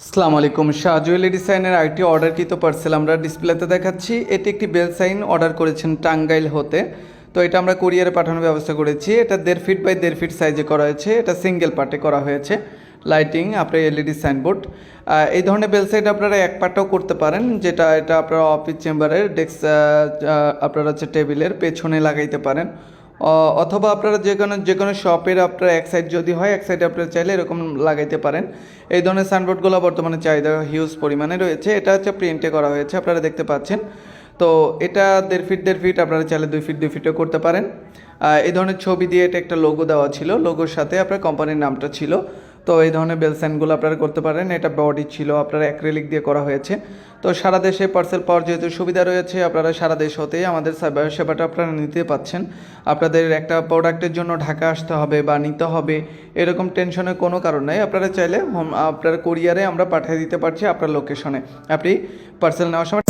আসসালামু আলাইকুম। শাহ জুয়েলারি ডিজাইনের আইটি অর্ডারকৃত পার্সেল আমরা ডিসপ্লেতে দেখাচ্ছি। এটি একটি বেল সাইন অর্ডার করেছেন টাঙ্গাইল হতে। তো এটা আমরা কুরিয়ারে পাঠানোর ব্যবস্থা করেছি। এটা দেড় ফিট বাই দেড় ফিট সাইজে করা হয়েছে। এটা সিঙ্গেল পার্টে করা হয়েছে। লাইটিং আপনার এলইডি সাইনবোর্ড এই ধরনের বেল সাইড আপনারা এক পার্টও করতে পারেন। যেটা, এটা আপনারা অফিস চেম্বারের ডেস্ক আপনারা হচ্ছে টেবিলের পেছনে লাগাইতে পারেন। অথবা আপনারা যে কোনো যে কোনো শপের আপনার এক সাইড যদি হয়, এক সাইডে আপনারা চাইলে এরকম লাগাইতে পারেন। এই ধরনের সাইনবোর্ডগুলো বর্তমানে চাহিদা হিউজ পরিমাণে রয়েছে। এটা হচ্ছে প্রিন্টে করা হয়েছে, আপনারা দেখতে পাচ্ছেন। তো এটা দেড় ফিট দেড় ফিট আপনারা চাইলে দুই ফিট দুই ফিটও করতে পারেন। এই ধরনের ছবি দিয়ে এটা একটা লোগো দেওয়া ছিল। লোগোর সাথে আপনার কোম্পানির নামটা ছিল। তো এই ধরনের বেল আপনারা করতে পারেন। এটা বডি ছিল, আপনার অ্যাক্রিলিক দিয়ে করা হয়েছে। তো সারা দেশে পার্সেল পাওয়ার যেহেতু সুবিধা রয়েছে, আপনারা সারা দেশ হতেই আমাদের সেবা- সেবাটা আপনারা নিতে পাচ্ছেন। আপনাদের একটা প্রোডাক্টের জন্য ঢাকা আসতে হবে বা নিতে হবে, এরকম টেনশনের কোনো কারণ নেই। আপনারা চাইলে হোম আপনার কোরিয়ারে আমরা পাঠিয়ে দিতে পারছি আপনার লোকেশনে আপনি পার্সেল নেওয়ার সময়